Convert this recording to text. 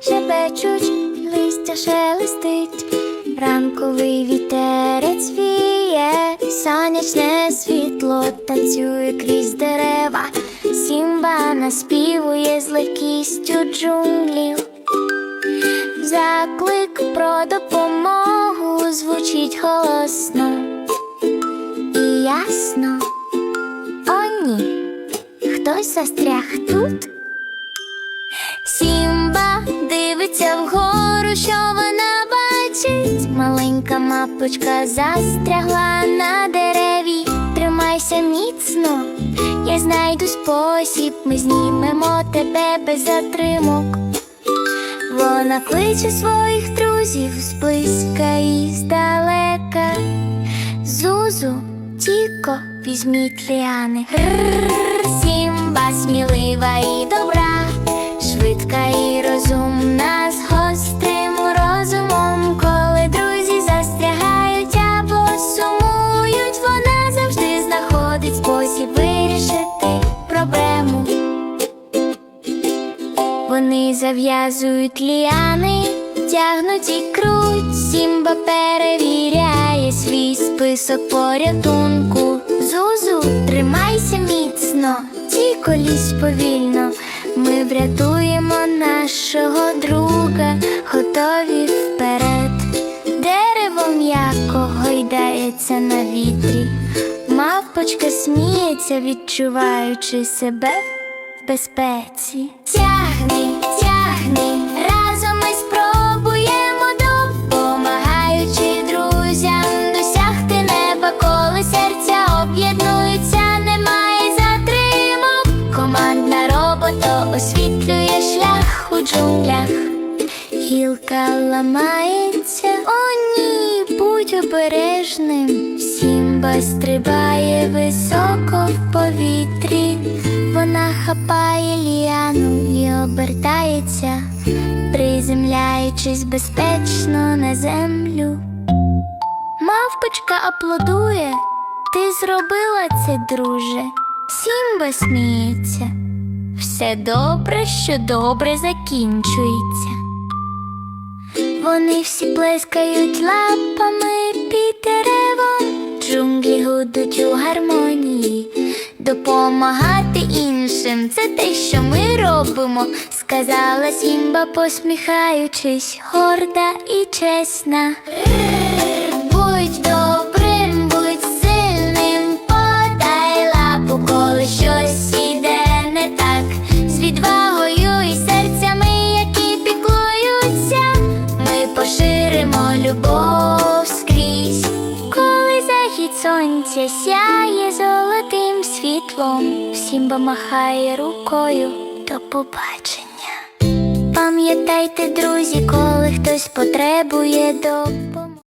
шепечуть, листя шелестить, ранковий вітерець віє, сонячне світло танцює крізь дерева, Сімба наспівує з легкістю джунглів. Заклик про допомогу звучить голосно і ясно. О, ні, хтось застряг тут. Маленька застрягла на дереві. Тримайся міцно, я знайду спосіб, ми знімемо тебе без затримок. Вона кличе своїх друзів зблизька і здалека. Зузу, Тіко, візьміть ліани. Вони зав'язують ліани, тягнуть і круть. Сімба перевіряє свій список порятунку. Зузу, тримайся міцно, тільки лізь повільно. Ми врятуємо нашого друга, готові вперед. Дерево м'яко гойдається на вітрі. Мавпочка сміється, відчуваючи себе в безпеці. Тягни, тягни, разом ми спробуємо, допомагаючи друзям досягти неба, коли серця об'єднуються, немає затримок. Командна робота освітлює шлях у джунглях. Гілка ламається, о ні, будь обережним. Сімба стрибає високо в повітрі. Вона хапає ліану і обертається, приземляючись безпечно на землю. Мавпочка аплодує. Ти зробила це, друже. Сімба сміється. Все добре, що добре закінчується. Вони всі плескають лапами під деревом, джунглі гудуть у гармонії. Допомагати іншим це те, що ми робимо, сказала Сімба, посміхаючись, горда і чесна. Сонця сяє золотим світлом, всім махає рукою до побачення. Пам'ятайте, друзі, коли хтось потребує до